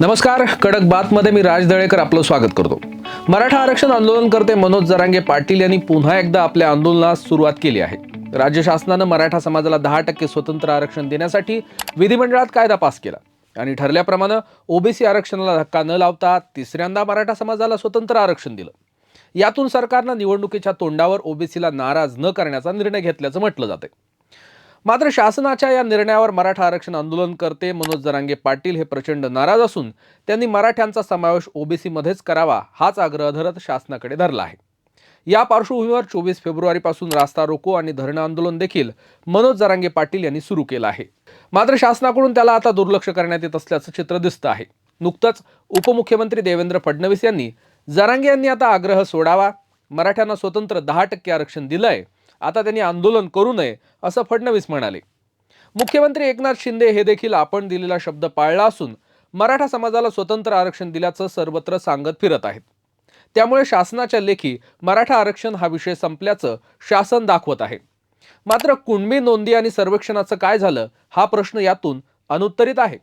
नमस्कार कडक बातमध्ये मी राज दळेकर आपलं स्वागत करतो. मराठा आरक्षण आंदोलनकर्ते मनोज जरांगे पाटील यांनी पुन्हा एकदा आपल्या आंदोलनास सुरुवात केली आहे. राज्य शासनानं मराठा समाजाला दहा टक्के स्वतंत्र आरक्षण देण्यासाठी विधिमंडळात कायदा पास केला. आणि ठरल्याप्रमाणे ओबीसी आरक्षणाला धक्का न लावता तिसऱ्यांदा मराठा समाजाला स्वतंत्र आरक्षण दिलं. यातून सरकारनं निवडणुकीच्या तोंडावर ओबीसीला नाराज न करण्याचा निर्णय घेतल्याचं म्हटलं जाते मात्र शासनाच्या या निर्णयावर मराठा आरक्षण आंदोलन करते मनोज जरांगे पाटील हे प्रचंड नाराज असून त्यांनी मराठ्यांचा समावेश ओबीसीमध्येच करावा हाच आग्रह धरत शासनाकडे धरला आहे. या पार्श्वभूमीवर चोवीस फेब्रुवारीपासून रास्ता रोको आणि धरणं आंदोलन देखील मनोज जरांगे पाटील यांनी सुरू केलं आहे. मात्र शासनाकडून त्याला आता दुर्लक्ष करण्यात येत असल्याचं चित्र दिसतं आहे. नुकतंच उपमुख्यमंत्री देवेंद्र फडणवीस यांनी जरांगे यांनी आता आग्रह सोडावा. मराठ्यांना स्वतंत्र दहा टक्के आरक्षण दिलंय. आता त्यांनी आंदोलन करू नये असं फडणवीस म्हणाले. मुख्यमंत्री एकनाथ शिंदे हे देखील आपण दिलेला शब्द पाळला असून मराठा समाजाला स्वतंत्र आरक्षण दिल्याचं सर्वत्र सांगत फिरत आहेत. त्यामुळे शासनाच्या लेखी मराठा आरक्षण हा विषय संपल्याचं शासन दाखवत आहे. मात्र कुणबी नोंदी आणि सर्वेक्षणाचं काय झालं हा प्रश्न यातून अनुत्तरित आहे.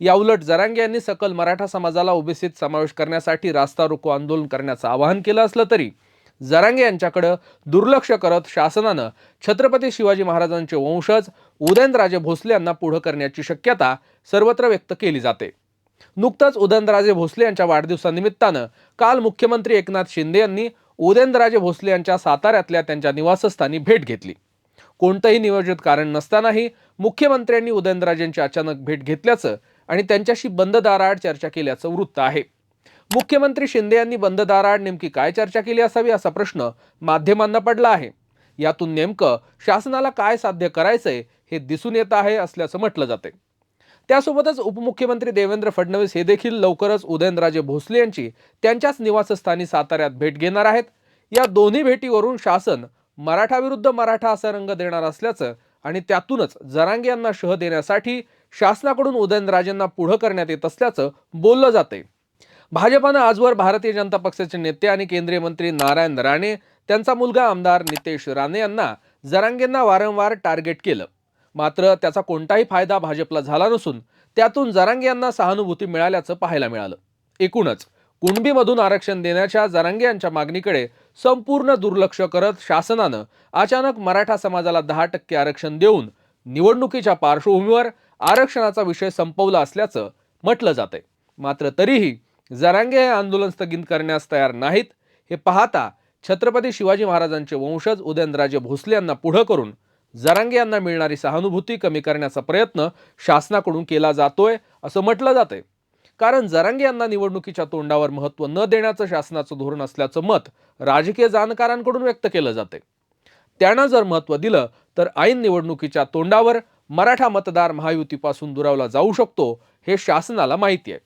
याउलट जरांगे यांनी सकल मराठा समाजाला ओबीसीत समावेश करण्यासाठी रास्ता रोको आंदोलन करण्याचं आवाहन केलं असलं तरी जरांगे यांच्याकडं दुर्लक्ष करत शासनानं छत्रपती शिवाजी महाराजांचे वंशज उदयनराजे भोसले यांना पुढं करण्याची शक्यता सर्वत्र व्यक्त केली जाते. नुकतंच उदयनराजे भोसले यांच्या वाढदिवसानिमित्तानं काल मुख्यमंत्री एकनाथ शिंदे यांनी उदयनराजे भोसले यांच्या साताऱ्यातल्या त्यांच्या निवासस्थानी भेट घेतली. कोणतंही नियोजित कारण नसतानाही मुख्यमंत्र्यांनी उदयनराजेंची अचानक भेट घेतल्याचं आणि त्यांच्याशी बंद दाराआड चर्चा केल्याचं वृत्त आहे. मुख्यमंत्री शिंदे यांनी बंद दाराआड नेमकी काय चर्चा केली असावी असा प्रश्न माध्यमांना पडला आहे. यातून नेमकं शासनाला काय साध्य करायचंय हे दिसून येत आहे असल्याचं म्हटलं जाते त्यासोबतच उपमुख्यमंत्री देवेंद्र फडणवीस हे देखील लवकरच उदयनराजे भोसले यांची त्यांच्याच निवासस्थानी साताऱ्यात भेट घेणार आहेत. या दोन्ही भेटीवरून शासन मराठा विरुद्ध मराठा असा रंग देणार असल्याचं आणि त्यातूनच जरांगे यांना शह देण्यासाठी शासनाकडून उदयनराजेंना पुढं करण्यात येत असल्याचं बोललं जाते भाजपानं आजवर भारतीय जनता पक्षाचे नेते आणि केंद्रीय मंत्री नारायण राणे त्यांचा मुलगा आमदार नितेश राणे यांना जरांगेंना वारंवार टार्गेट केलं. मात्र त्याचा कोणताही फायदा भाजपला झाला नसून त्यातून जरांगे यांना सहानुभूती मिळाल्याचं पाहायला मिळालं. एकूणच कुणबीमधून आरक्षण देण्याच्या जरांगे यांच्या मागणीकडे संपूर्ण दुर्लक्ष करत शासनानं अचानक मराठा समाजाला दहा टक्के आरक्षण देऊन निवडणुकीच्या पार्श्वभूमीवर आरक्षणाचा विषय संपवला असल्याचं म्हटलं जातंय. मात्र तरीही जरांगे हे आंदोलन स्थगित करण्यास तयार नाहीत. हे पाहता छत्रपती शिवाजी महाराजांचे वंशज उदयनराजे भोसले यांना पुढं करून जरांगे यांना मिळणारी सहानुभूती कमी करण्याचा प्रयत्न शासनाकडून केला जातोय असं म्हटलं जातंय. कारण जरांगे यांना निवडणुकीच्या तोंडावर महत्त्व न देण्याचं शासनाचं धोरण असल्याचं मत राजकीय जाणकारांकडून व्यक्त केलं जाते त्यानं जर महत्त्व दिलं तर ऐन निवडणुकीच्या तोंडावर मराठा मतदार महायुतीपासून दुरावला जाऊ शकतो हे शासनाला माहिती आहे.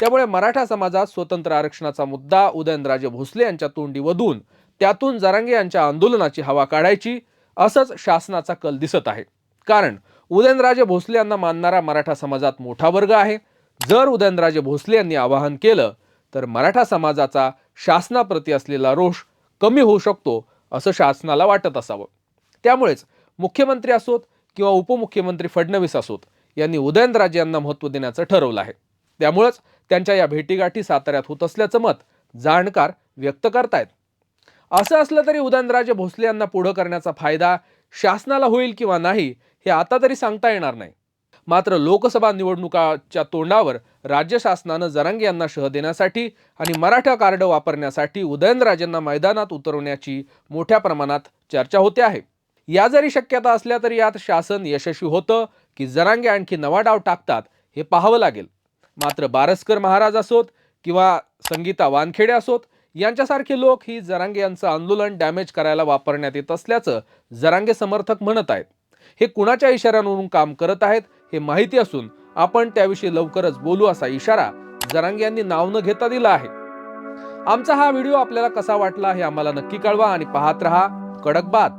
त्यामुळे मराठा समाजात स्वतंत्र आरक्षणाचा मुद्दा उदयनराजे भोसले यांच्या तोंडी वधून त्यातून जरांगे यांच्या आंदोलनाची हवा काढायची असंच शासनाचा कल दिसत आहे. कारण उदयनराजे भोसले यांना मानणारा मराठा समाजात मोठा वर्ग आहे. जर उदयनराजे भोसले यांनी आवाहन केलं तर मराठा समाजाचा शासनाप्रती असलेला रोष कमी होऊ शकतो असं शासनाला वाटत असावं. त्यामुळेच मुख्यमंत्री असोत किंवा उपमुख्यमंत्री फडणवीस असोत यांनी उदयनराजे यांना महत्त्व देण्याचं ठरवलं आहे. त्यामुळंच त्यांच्या या भेटीगाठी साताऱ्यात होत असल्याचं मत जाणकार व्यक्त करतायत. असं असलं तरी उदयनराजे भोसले यांना पुढं करण्याचा फायदा शासनाला होईल किंवा नाही हे आता तरी सांगता येणार नाही. मात्र लोकसभा निवडणुकाच्या तोंडावर राज्य शासनानं जरांगे यांना शह देण्यासाठी आणि मराठा कार्ड वापरण्यासाठी उदयनराजेंना मैदानात उतरवण्याची मोठ्या प्रमाणात चर्चा होते आहे. या जरी शक्यता असल्या तरी यात शासन यशस्वी होतं की जरांगे आणखी नवा डाव टाकतात हे पाहावं लागेल. मात्र बारसकर महाराज असोत किंवा संगीता वानखेडे असोत यांच्यासारखे लोक ही जरांगे यांचं आंदोलन डॅमेज करायला वापरण्यात येत असल्याचं जरांगे समर्थक म्हणत आहेत. हे कुणाच्या इशाऱ्यांवरून काम करत आहेत हे माहिती असून आपण त्याविषयी लवकरच बोलू असा इशारा जरांगे यांनी नाव न घेता दिला आहे. आमचा हा व्हिडिओ आपल्याला कसा वाटला हे आम्हाला नक्की कळवा आणि पाहत रहा कडक बात.